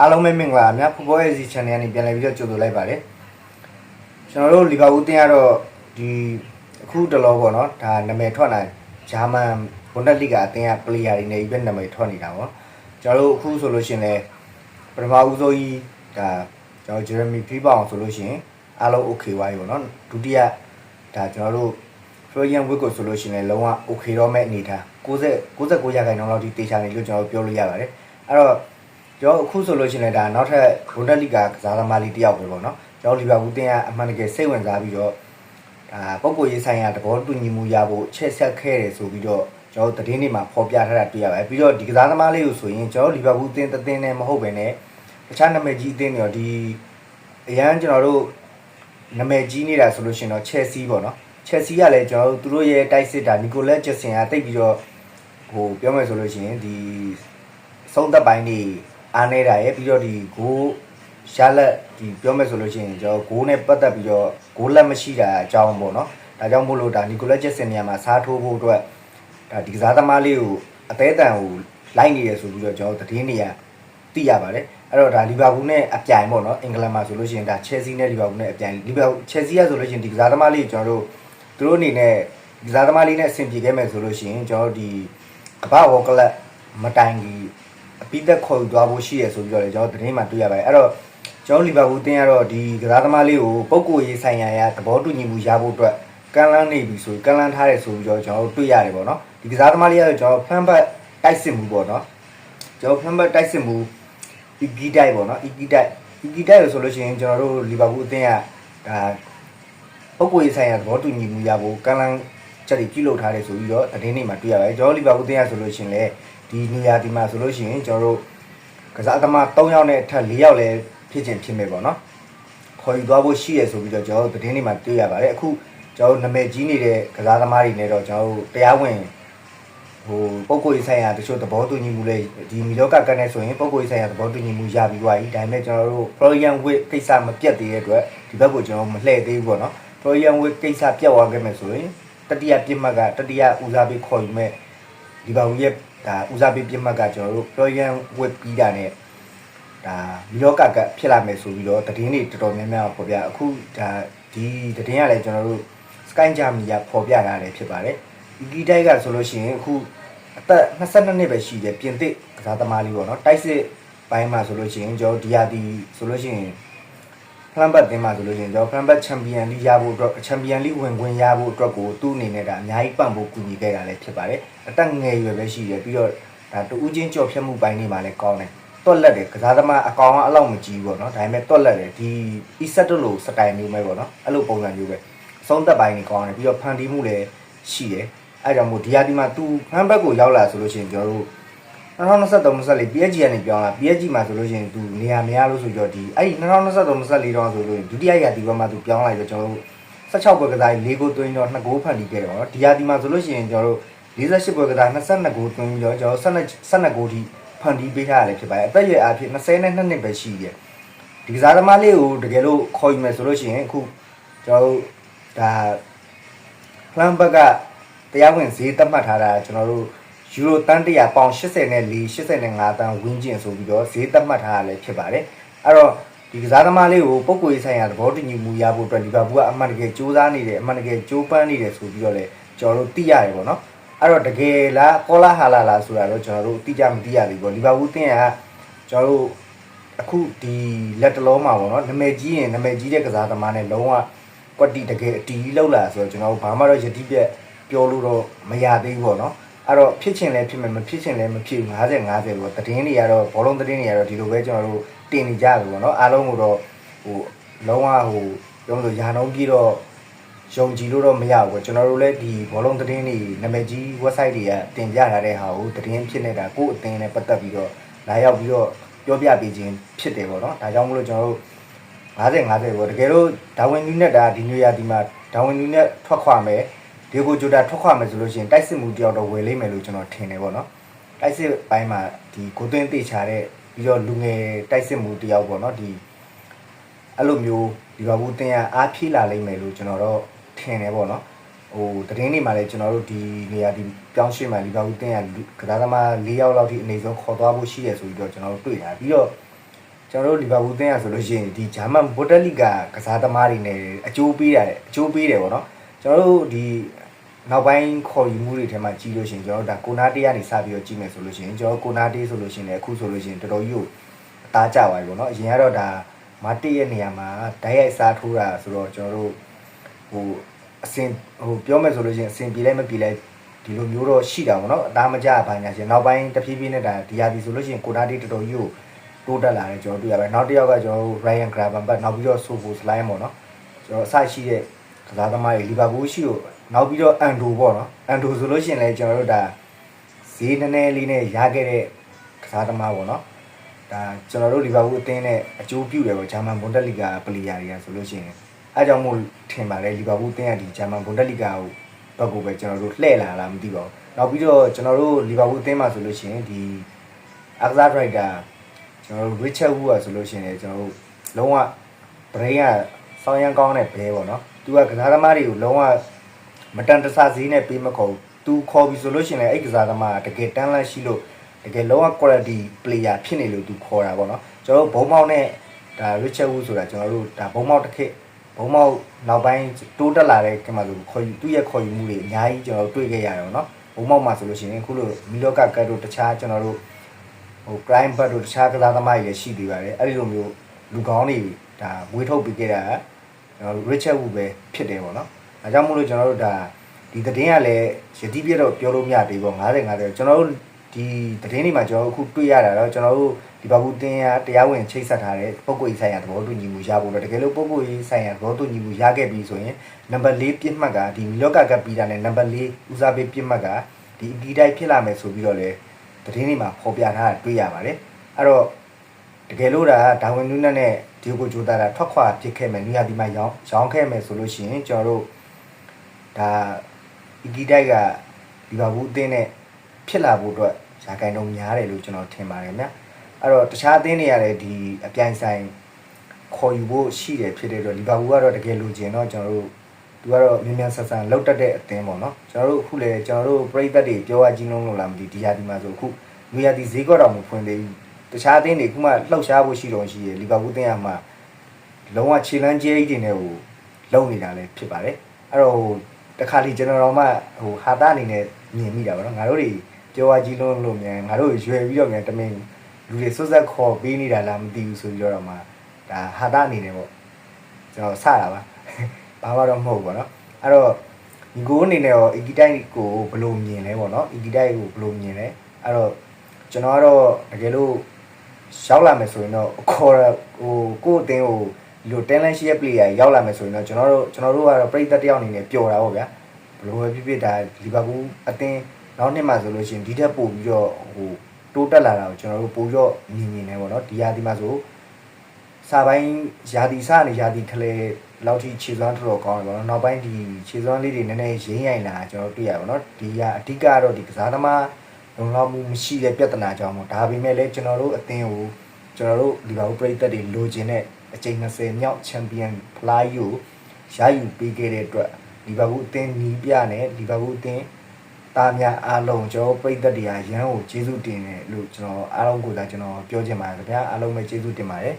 အားလုံးပဲမင်္ဂလာပါများဖူဘောရဲ့စီ channel ကနေပြန်လည်ပြီးတော့ကြိုဆိုလိုက်ပါတယ်ကျွန်တော်တို့လီဗာပူးတင်ကတော့ဒီအခုတလောပေါ့နော်ဒါနာမည်ထွက်လာဂျာမန်ဘွန်ဒက်လိဂါအသင်းကပလေယာတွေနဲ့ပဲနာမည်ထွက်နေတာပေါ့ကျွန်တော်တို့အခုဆိုလို့ရှိရင်လည်းပထမဦးဆုံးကြီးဒါကျွန်တော်ဂျယ်ရမီဖီပေါအောင်ဆိုလို့ရှိရင်အားလုံး okay ဝိုင်းပေါ့နော်ဒုတိယဒါကျွန်တော်တို့ Florian Wick ကိုဆိုလို့ရှိရင်လည်းလုံးဝ okay တော့မဲ့အနေထား90 69ရာခိုင်နှုန်းလောက်ထိတေချာနေလို့ကျွန်တော်ပြောလို့ရပါတယ်အဲ့တော့ ကျွန်တော်အခုဆိုလို့ရှိရင်လည်းဒါနောက်ထပ်ဘွန်ဒက်လီဂါကစားသမားလေးတစ်ယောက်ပဲပေါ့နော်ကျွန်တော်လီဗာပူးတင်ကအမှန်တကယ်စိတ်ဝင်စားပြီးတော့ဒါပုံကိုရေးဆိုင်ရာသဘောတူညီမှုရဖို့ချက်ဆက်ခဲ့တယ်ဆိုပြီးတော့ကျွန်တော်သတင်းတွေမှာဖော်ပြထားတာတွေ့ရပါတယ်ပြီးတော့ဒီကစားသမားလေးကိုဆိုရင်ကျွန်တော်လီဗာပူးတင်တသင်းနဲ့မဟုတ်ပဲနဲ့တခြားနာမည်ကြီးအသင်းတွေရောဒီအရန်ကျွန်တော်တို့နာမည်ကြီးနေတာဆိုလို့ရှိရင်တော့ Chelsea ပေါ့နော် Chelsea ကလည်းကျွန်တော်တို့သူတို့ရဲ့တိုက်စစ်တာနီကိုလက်ဂျက်ဆင်ကတိတ်ပြီးတော့ဟိုပြောမယ်ဆိုလို့ရှိရင်ဒီဆုံးသက်ပိုင်းနေ အားနေတာရဲ့ပြီးတော့ဒီဂိုးရှာလက်ဒီပြောမယ်ဆိုလို့ရှိရင်ကျွန်တော်ဂိုးနဲ့ပတ်သက်ပြီးတော့ဂိုးလက်မရှိတာအကြောင်းပေါ့နော်ဒါကြောင့်မို့လို့ဒါနီကိုလက်ဂျက်ဆင်နေရာမှာစားထိုးဖို့အတွက်ဒါဒီကစားသမားလေးကိုအသေးအတန်ကိုလိုက်နေရဆိုပြီးတော့ကျွန်တော်သတင်းတွေကသိရပါတယ်အဲ့တော့ဒါလီဗာပူးနဲ့အပြိုင်ပေါ့နော်အင်္ဂလန်မှာဆိုလို့ရှိရင်ဒါချယ်ဆီနဲ့လီဗာပူးနဲ့အပြိုင်လီဗာပူးချယ်ဆီကဆိုလို့ရှိရင်ဒီကစားသမားလေးကိုကျွန်တော်တို့သူတို့အနေနဲ့ဒီကစားသမားလေးနဲ့အဆင်ပြေခဲ့မယ်ဆိုလို့ရှိရင်ကျွန်တော်တို့ဒီကမ္ဘာဝေါ်ကလပ်မတိုင်ကြီး အပိသက်ခေါ်ယူသွားဖို့ရှိရဆိုပြီးတော့လေကျွန်တော်သတင်းမှာတွေ့ရပါတယ်အဲ့တော့ကျွန်တော်လီဗာပူးတင်းကတော့ဒီကစားသမားလေးကိုပုံကိုရေးဆိုင်ရာရသဘောတူညီမှုရဖို့အတွက်ကမ်းလန်းနေပြီဆိုကမ်းလန်းထားတယ်ဆိုပြီးတော့ကျွန်တော်တို့တွေ့ရတယ်ပေါ့နော်ဒီကစားသမားလေးကတော့ကျွန်တော်ဖန်ဘတ်တိုက်စစ်မှုပေါ့နော်ကျွန်တော်ဖန်ဘတ်တိုက်စစ်မှု EG တိုက်ပေါ့နော် EG တိုက် EG တိုက်လို့ဆိုလို့ရှိရင်ကျွန်တော်တို့လီဗာပူးအသင်းကဒါပုံကိုရေးဆိုင်ရာသဘောတူညီမှုရဖို့ကမ်းလန်းချက်တွေပြုလုပ်ထားတယ်ဆိုပြီးတော့သတင်းတွေမှာတွေ့ရပါတယ်ကျွန်တော်လီဗာပူးအသင်းကဆိုလို့ရှိရင်လည်း ဒီနေရာဒီမှာဆိုလို့ရှိရင်ကျွန်တော်တို့ကစားသမား3ယောက်နဲ့အထက်4ယောက်လည်းဖြစ်ချင်းဖြစ်မယ်ပေါ့နော်ခေါ်ယူသွားဖို့ရှိရဆိုပြီးတော့ကျွန်တော်တို့သတင်းတွေမှာတွေ့ရပါတယ်အခုကျွန်တော်တို့နာမည်ကြီးနေတဲ့ကစားသမားတွေနဲ့တော့ကျွန်တော်တို့တရားဝင်ဟိုပုံကိုရေးဆိုင်ရာတချို့သဘောတူညီမှုလေးဒီမီလောကကနဲ့ဆိုရင်ပုံကိုရေးဆိုင်ရာသဘောတူညီမှုရပြီးသွားပြီဒါပေမဲ့ကျွန်တော်တို့ Florian Wick ကိစ္စမပြတ်သေးတဲ့အတွက်ဒီဘက်ကိုကျွန်တော်မလှည့်သေးဘူးပေါ့နော် Florian Wick ကိစ္စပြတ်သွားခဲ့မယ်ဆိုရင်တတိယပြစ်မှတ်ကတတိယဦးစားပေးခေါ်ယူမဲ့ ဒီပါဦးရဲ့ဒါဦးစားပေးပြစ်မှတ်ကကျွန်တော်တို့ Florian Wick ပြီးတာနဲ့ဒါမီလောကကဖြစ်လာမယ်ဆိုပြီးတော့သတင်းတွေတော်တော်များများပေါ်ပြအခုဒါဒီသတင်းကလည်းကျွန်တော်တို့ Sky Germany ကပေါ်ပြထားတယ်ဖြစ်ပါတယ်ဒီတိုက်ကဆိုလို့ရှိရင်အခုအသက်22နှစ်ပဲရှိတယ်ပြင်သစ်ကစားသမားလေးပေါ့နော်တိုက်စစ်ပိုင်းမှာဆိုလို့ရှိရင်ကျွန်တော်ဒီယာဒီဆိုလို့ရှိရင် ဖလမ်ဘတ်တင်းမှာဆိုလို့ရှိရင်ကျွန်တော်ဖလမ်ဘတ်ချန်ပီယံလိရဖို့အတွက်ချန်ပီယံလိဝင်ခွင့်ရဖို့အတွက်ကိုသူ့အနေနဲ့ဒါအများကြီးပံ့ပိုးကူညီခဲ့တာလည်းဖြစ်ပါတယ်အသက်ငယ်ရွယ်ပဲရှိတယ်ပြီးတော့ဒါတူးချင်းကြော်ဖြတ်မှုပိုင်းတွေမှာလည်းကောင်းတယ်တွက်လက်တယ်ကစားသမားအကောင်ကအလောက်မကြီးဘူးပေါ့နော်ဒါပေမဲ့တွက်လက်တယ်ဒီအီဆက်တို့လိုစတိုင်မျိုးပဲပေါ့နော်အဲ့လိုပုံစံမျိုးပဲအဆုံးသက်ပိုင်းတွေကောင်းတယ်ပြီးတော့ဖန်တီးမှုလည်းရှိတယ်အဲ့ကြောင့်မို့ဒီယာဒီမှာ तू ဖန်ဘက်ကိုရောက်လာဆိုလို့ရှိရင်ကျွန်တော်တို့ 2023 24 PSG ကနေပြောင်းလာ PSG မှာဆိုလို့ရှိရင် तू နေရာမရလို့ဆိုကြတော့ဒီအဲ့ဒီ2023 24တော့ဆိုလို့ဒုတိယယာဒီဘက်မှာ तू ပြောင်းလာပြီးတော့ကျွန်တော်တို့16ပွဲကစား4ဂိုးသွင်းတော့2ဂိုးဖန်တီးခဲ့တယ်ပေါ့နော်ဒီယာဒီမှာဆိုလို့ရှိရင်ကျွန်တော်တို့48ပွဲကစား22ဂိုးသွင်းပြီးတော့ကျွန်တော်12 12ဂိုးထိဖန်တီးပေးထားရတယ်ဖြစ်ပါတယ်အသက်အရွယ်အားဖြင့်22နှစ်ပဲရှိတယ်ဒီကစားသမားလေးကိုတကယ်လို့ခေါ်ယူမယ်ဆိုလို့ရှိရင်အခုကျွန်တော်တို့ဒါဖလမ်ဘက်ကတရားဝင်ဈေးသတ်မှတ်ထားတာကျွန်တော်တို့ ယူရိုတန်100ပေါင်80နဲ့4 85တန်ဝင်းကျင်ဆိုပြီးတော့ဈေးသတ်မှတ်ထားတာလည်းဖြစ်ပါတယ်အဲ့တော့ဒီကစားသမားလေးကိုပုံကိုရေးဆိုင်ရာသဘောတူညီမှုရဖို့အတွက်လီဗာပူးကအမှန်တကယ်စူးစမ်းနေတယ်အမှန်တကယ်ကြိုးပမ်းနေတယ်ဆိုပြီးတော့လည်းကျွန်တော်တို့သိရတယ်ပေါ့နော်အဲ့တော့တကယ်လားကောလာဟာလာလားဆိုတာတော့ကျွန်တော်တို့သိကြမသိရသေးဘူးပေါ့လီဗာပူးတင်းကကျွန်တော်တို့အခုဒီလက်တလုံးမှာပေါ့နော်နာမည်ကြီးရင်နာမည်ကြီးတဲ့ကစားသမားနဲ့လုံးဝကွက်တီတကယ်အတီးလောက်လာဆိုတော့ကျွန်တော်တို့ဘာမှတော့ယတိပြက်ပြောလို့တော့မရသေးဘူးပေါ့နော် အဲ့တော့ဖြစ်ချင်လဲဖြစ်မယ်မဖြစ်ချင်လဲမဖြစ်50 50ပေါ့သတင်းတွေကတော့ဘောလုံးသတင်းတွေကတော့ဒီလိုပဲကျွန်တော်တို့တင်နေကြတယ်ပေါ့နော်အားလုံးကိုတော့ဟိုလုံးဝဟိုပြောလို့ရာနှုန်းပြီးတော့ယုံကြည်လို့တော့မရဘူးပေါ့ကျွန်တော်တို့လည်းဒီဘောလုံးသတင်းတွေနာမည်ကြီး website တွေကတင်ပြထားတဲ့ဟာကိုသတင်းဖြစ်နေတာကိုယ့်အသင်းနဲ့ပတ်သက်ပြီးတော့လာရောက်ပြီးတော့ပြောပြပေးခြင်းဖြစ်တယ်ပေါ့နော်ဒါကြောင့်မလို့ကျွန်တော်တို့50 50ပေါ့တကယ်လို့ဒါဝင်နူးနဲ့ဒါဒီညရာဒီမှာဒါဝင်နူးနဲ့ထွက်ခွာမယ် ဒီကိုဂျိုတာထွက်ခွာမယ်ဆိုလို့ရှိရင်တိုက်စစ်မှုတယောက်တော့ဝယ်လိမ့်မယ်လို့ကျွန်တော်ထင်တယ်ပေါ့နော်တိုက်စစ်ပိုင်းမှာဒီကိုသွင်းတေချာတဲ့ပြီးတော့လူငယ်တိုက်စစ်မှုတယောက်ပေါ့နော်ဒီအဲ့လိုမျိုးဒီဘာဘူးတင်ရအားဖြည့်လာလိမ့်မယ်လို့ကျွန်တော်တော့ထင်တယ်ပေါ့နော်ဟိုတရင်နေမှာလည်းကျွန်တော်တို့ဒီနေရာဒီပြောင်းရွှေ့မှာဒီဘာဘူးတင်ရကစားသမား၄ယောက်လောက်ထိအနေဆုံးခေါ်သွားဖို့ရှိရဆိုပြီးတော့ကျွန်တော်တို့တွေ့တာပြီးတော့ကျွန်တော်တို့လီဗာပူးအသင်းရဆိုလို့ရှိရင်ဒီဂျာမန်ဘွတ်တက်လီဂါကစားသမားတွေနဲ့အကျိုးပေးရတယ်အကျိုးပေးတယ်ပေါ့နော် ကျွန်တော်တို့ဒီနောက်ပိုင်းခေါ်ယူမှုတွေထဲမှာကြီးလို့ရှိရင်ကျွန်တော်တို့ဒါကိုနာတေးကနေစပြီးတော့ကြီးမယ်ဆိုလို့ရှိရင်ကျွန်တော်ကိုနာတေးဆိုလို့ရှိရင်လည်းအခုဆိုလို့ရှိရင်တော်တော်ကြီးကိုအသားကျသွားပြီပေါ့နော်အရင်ကတော့ဒါမာတေးရဲ့နေရာမှာဓာတ်ရိုက်စားထိုးတာဆိုတော့ကျွန်တော်တို့ဟိုအစင်ဟိုပြောမယ်ဆိုလို့ရှိရင်အစင်ပြေလိုက်မပြေလိုက်ဒီလိုမျိုးတော့ရှိတာပေါ့နော်အသားမကျဘာညာရှင်နောက်ပိုင်းတဖြည်းဖြည်းနဲ့ဒါဒီယာဒီဆိုလို့ရှိရင်ကိုနာတေးတော်တော်ကြီးကိုတိုးတက်လာတယ်ကျွန်တော်တွေ့ရပါတယ်နောက်တစ်ယောက်ကကျွန်တော်တို့ Ryan Gravenberch နောက်ပြီးတော့ Sobo Slime ပေါ့နော်ကျွန်တော်အစရှိတဲ့ ကစားသမားတွေလီဗာပူးရှိကိုနောက်ပြီးတော့ Ando ပေါ့နော် Ando ဆိုလို့ရှိရင်လည်းကျွန်တော်တို့ဒါဈေးနည်းနည်းလေးနဲ့ရခဲ့တဲ့ကစားသမားပေါ့နော်ဒါကျွန်တော်တို့လီဗာပူးအသင်းနဲ့အကျိုးပြုတယ်ပေါ့ဂျာမန်ဘွန်ဒက်လီဂါပလီယာတွေကဆိုလို့ရှိရင်အဲကြောင့်မို့ထင်ပါတယ်လီဗာပူးအသင်းကဒီဂျာမန်ဘွန်ဒက်လီဂါကိုဘက်ကိုပဲကျွန်တော်တို့လှည့်လာလားမသိပါဘူးနောက်ပြီးတော့ကျွန်တော်တို့လီဗာပူးအသင်းမှာဆိုလို့ရှိရင်ဒီအကစားဒရိုက်တာကျွန်တော်တို့ Richard Wu อ่ะဆိုလို့ရှိရင်လည်းကျွန်တော်တို့လုံးဝ brain ကစောင်းရမ်းကောင်းတဲ့ဘဲပေါ့နော် သူကကစားသမားတွေကိုလုံးဝမတန်တဆဈေးနဲ့ပေးမခေါ်ဘူးသူခေါ်ပြီဆိုလို့ရှိရင်လည်းအဲ့ကစားသမားကတကယ်တန်းလန့်ရှိလို့တကယ်လုံးဝ quality player ဖြစ်နေလို့သူခေါ်တာပေါ့နော်ကျွန်တော်တို့ဘုံမောက်နဲ့ဒါ Richard Wu ဆိုတာကျွန်တော်တို့ဒါဘုံမောက်တစ်ခေတ်ဘုံမောက်နောက်ပိုင်းတိုးတက်လာတဲ့ကမှဆိုခေါ်ယူသူ့ရဲ့ခေါ်ယူမှုတွေအများကြီးကျွန်တော်တို့တွေ့ခဲ့ရတယ်ပေါ့နော်ဘုံမောက်မှာဆိုလို့ရှိရင်အခုလိုမီလော့ကကတ်တို့တခြားကျွန်တော်တို့ဟို crime ဘတ်တို့တခြားကစားသမားတွေလည်းရှိသေးပါတယ်အဲ့ဒီလိုမျိုးလူကောင်းတွေဒါမွေးထုတ်ပေးခဲ့တာကျွ န်တော်တို့ Richard Wu ပဲဖြစ်တယ်ပေါ့နော်အဲကြောင့်မို့လို့ကျွန်တော်တို့ဒါဒီသတင်းကလည်းယတိပြည့်တော့ပြောလို့မရသေးဘူး90 90ကျွန်တော်တို့ဒီသတင်းတွေမှာကျွန်တော်တို့အခုတွေ့ရတာတော့ကျွန်တော်တို့ဒီဘာဘူးတင်းရတရားဝင်ချိတ်ဆက်ထားတဲ့ပုံကိုကြီးဆိုင်ရာသဘောတူညီမှုရဖို့တော့တကယ်လို့ပုံကိုကြီးဆိုင်ရာသဘောတူညီမှုရခဲ့ပြီဆိုရင်နံပါတ်၄ပြစ်မှတ်ကဒီမီလော့ကကပ်ပြီးတာနဲ့နံပါတ်၄ဦးစားပေးပြစ်မှတ်ကဒီအဒီတိုက်ဖြစ်လာမယ်ဆိုပြီးတော့လေသတင်းတွေမှာဖော်ပြထားတာတွေ့ရပါတယ်အဲ့တော့ တကယ်လို့ဒါဒါဝင်နူးနဲ့ဒီကိုဂျိုတာတာထွက်ခွာပစ်ခဲ့မယ်နေရာဒီမှာရောင်းရောင်းခဲ့မယ်ဆိုလို့ရှိရင်ကျွန်တော်တို့ဒါအီဂီတိုက်ကဒီဘာဘူးအသင်းနဲ့ဖြစ်လာဖို့အတွက်ဇာကိုင်တော့များတယ်လို့ကျွန်တော်ထင်ပါတယ်ဗျအဲ့တော့တခြားအသင်းတွေရတယ်ဒီအပြိုင်ဆိုင်ခေါ်ယူဖို့ရှိတယ်ဖြစ်တဲ့အတွက်လီဗာပူးကတော့တကယ်လိုချင်တော့ကျွန်တော်တို့သူကတော့မြန်မြန်ဆန်ဆန်လောက်တက်တဲ့အသင်းပေါ့နော်ကျွန်တော်တို့အခုလေကျွန်တော်တို့ပြိသက်တွေပြောရချင်းလုံးလို့လားမသိဒီယာဒီမှာဆိုအခုလူရဒီဈေးကွက်တော်မဖွင့်သေးဘူး တခြားအသင်းတွေခုမှလှောက်ရှားဖို့ရှိတော့ရှိရလီဗာပူးအသင်းကမှလုံးဝခြေလမ်းကျဲကြီးတွေနဲ့ဟိုလုံနေတာလည်းဖြစ်ပါတယ်အဲ့တော့ဟိုတခါလေကျွန်တော်တို့မှဟိုဟာတာအနေနဲ့မြင်မိတာပေါ့နော်ငါတို့တွေပြောရကြီးလုံးလို့မြန်ငါတို့ရွယ်ပြီးတော့မြန်တမင်လူတွေစွတ်ဆက်ခေါ်ပေးနေတာလားမသိဘူးဆိုပြီးတော့မှဒါဟာတာအနေနဲ့ပေါ့ကျွန်တော်စတာပါဘာမှတော့မဟုတ်ဘူးပေါ့နော်အဲ့တော့ဒီကိုအနေနဲ့ရောအီဂီတိုက်ကိုဘယ်လိုမြင်လဲပေါ့နော်အီဂီတိုက်ကိုဘယ်လိုမြင်လဲအဲ့တော့ကျွန်တော်ကတော့တကယ်လို့ ရောက်လာမယ်ဆိုရင်တော့ခေါ်ရဟိုကိုယ့်အတင်းဟိုဒီလို talent ရှိတဲ့ player ရောက်လာမယ်ဆိုရင်တော့ကျွန်တော်တို့ကျွန်တော်တို့ကတော့ပြိသက်တယောက်အနေနဲ့ပျော်တာပေါ့ဗျာဘယ်လိုပဲဖြစ်ဖြစ်ဒါလီဗာပူးအတင်းနောက်နှစ်မှဆိုလို့ရှိရင်ဒီထက်ပိုပြီးတော့ဟိုတိုးတက်လာတာကိုကျွန်တော်တို့ပိုပြီးတော့မြင်မြင်နေပေါ့နော်ဒီရာဒီမှာဆိုစာပိုင်းယာတီစနေယာတီခလေလောက်ထိခြေစွမ်းတော်တော်ကောင်းတယ်ပေါ့နော်နောက်ပိုင်းဒီခြေစွမ်းလေးတွေနည်းနည်းရင်းရိုင်လာကျွန်တော်တွေ့ရပါတော့ဒီကအဓိကတော့ဒီကစားသမား လုံလောက်မှုမရှိတဲ့ပြဿနာကြောင့်ပေါ့ဒါပေမဲ့လည်းကျွန်တော်တို့အသင်းကိုကျွန်တော်တို့ဒီဘာဘူးပြိသက်တွေလိုချင်တဲ့အချိန်20မြောက်ချန်ပီယံဖလားယူရယူပေးခဲ့တဲ့အတွက်ဒီဘာဘူးအသင်းနီးပြနဲ့ဒီဘာဘူးအသင်းသားများအားလုံးကျွန်တော်ပြိသက်တွေကရန်ကိုကျေးဇူးတင်တယ်လို့ကျွန်တော်အားလုံးကိုသာကျွန်တော်ပြောချင်ပါတယ်ခင်ဗျာအားလုံးပဲကျေးဇူးတင်ပါတယ်